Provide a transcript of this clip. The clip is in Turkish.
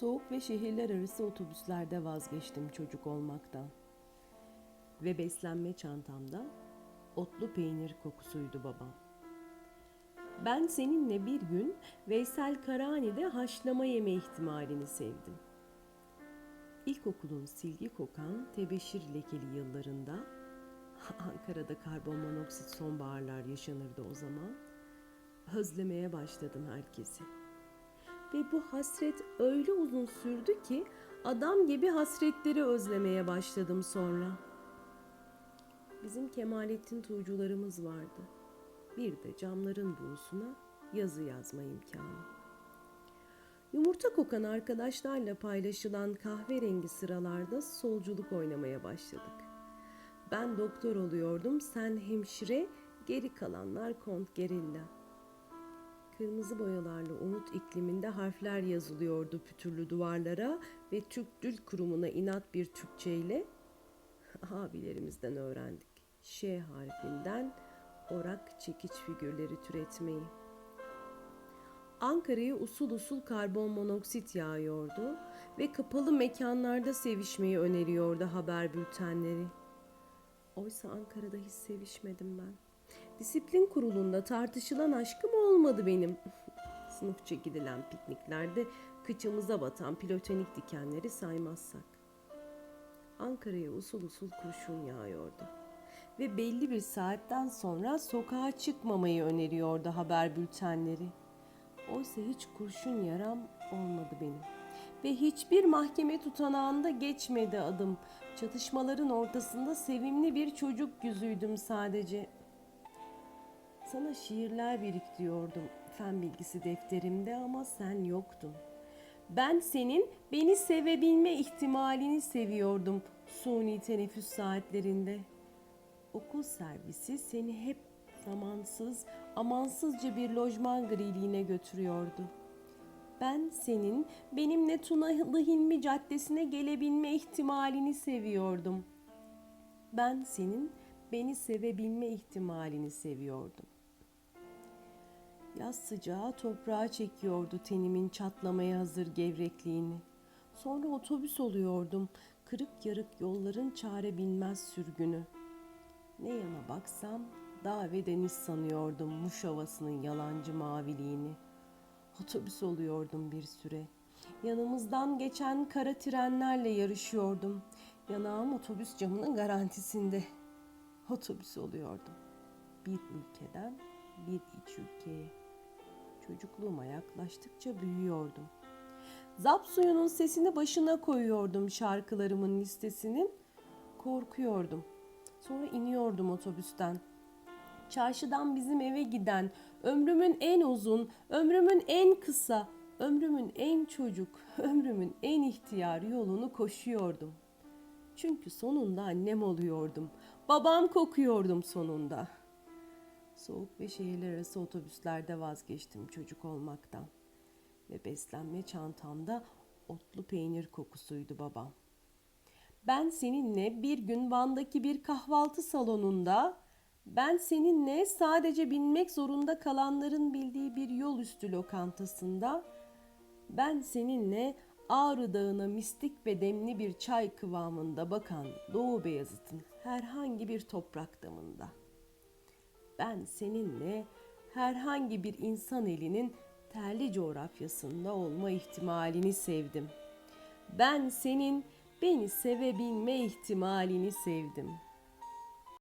Soğuk ve şehirler arası otobüslerde vazgeçtim çocuk olmaktan. Ve beslenme çantamda otlu peynir kokusuydu babam. Ben seninle bir gün Veysel Karani'de haşlama yeme ihtimalini sevdim. İlkokulun silgi kokan tebeşir lekeli yıllarında Ankara'da karbonmonoksit sonbaharlar yaşanırdı o zaman. Özlemeye başladım herkesi. Ve bu hasret öyle uzun sürdü ki adam gibi hasretleri özlemeye başladım sonra. Bizim Kemalettin Tuğcularımız vardı. Bir de camların buğusuna yazı yazma imkanı. Yumurta kokan arkadaşlarla paylaşılan kahverengi sıralarda solculuk oynamaya başladık. Ben doktor oluyordum, sen hemşire, geri kalanlar kont gerilla. Kırmızı boyalarla umut ikliminde harfler yazılıyordu pütürlü duvarlara ve Türk Dil Kurumu'na inat bir Türkçeyle abilerimizden öğrendik. Ş harfinden orak çekiç figürleri türetmeyi. Ankara'ya usul usul karbon monoksit yağıyordu ve kapalı mekanlarda sevişmeyi öneriyordu haber bültenleri. Oysa Ankara'da hiç sevişmedim ben. Disiplin kurulunda tartışılan aşkım olmadı benim. Sınıfça gidilen pikniklerde kıçımıza batan platonik dikenleri saymazsak. Ankara'ya usul usul kurşun yağıyordu. Ve belli bir saatten sonra sokağa çıkmamayı öneriyordu haber bültenleri. Oysa hiç kurşun yaram olmadı benim. Ve hiçbir mahkeme tutanağında geçmedi adım. Çatışmaların ortasında sevimli bir çocuk yüzüydüm sadece. Sana şiirler biriktiriyordum fen bilgisi defterimde ama sen yoktun. Ben senin beni sevebilme ihtimalini seviyordum suni teneffüs saatlerinde. Okul servisi seni hep zamansız, amansızca bir lojman griliğine götürüyordu. Ben senin benimle Tunalı Hilmi Caddesi'ne gelebilme ihtimalini seviyordum. Ben senin beni sevebilme ihtimalini seviyordum. Yaz sıcağı toprağa çekiyordu tenimin çatlamaya hazır gevrekliğini. Sonra otobüs oluyordum, kırık yarık yolların çare bilmez sürgünü. Ne yana baksam dağ ve deniz sanıyordum Muş havasının yalancı maviliğini. Otobüs oluyordum bir süre. Yanımızdan geçen kara trenlerle yarışıyordum. Yanağım otobüs camının garantisinde. Otobüs oluyordum. Bir ülkeden bir iç ülkeye. Çocukluğuma yaklaştıkça büyüyordum. Zap suyunun sesini başına koyuyordum şarkılarımın listesinin. Korkuyordum. Sonra iniyordum otobüsten. Çarşıdan bizim eve giden, ömrümün en uzun, ömrümün en kısa, ömrümün en çocuk, ömrümün en ihtiyar yolunu koşuyordum. Çünkü sonunda annem oluyordum. Babam kokuyordum sonunda. Soğuk ve şehirler arası otobüslerde vazgeçtim çocuk olmaktan. Ve beslenme çantamda otlu peynir kokusuydu babam. Ben seninle bir gün Van'daki bir kahvaltı salonunda, ben seninle sadece binmek zorunda kalanların bildiği bir yol üstü lokantasında, ben seninle Ağrı Dağı'na mistik ve demli bir çay kıvamında bakan Doğu Beyazıt'ın herhangi bir toprak damında. Ben seninle herhangi bir insan elinin terli coğrafyasında olma ihtimalini sevdim. Ben senin beni sevebilme ihtimalini sevdim.''